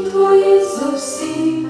твої зовсім.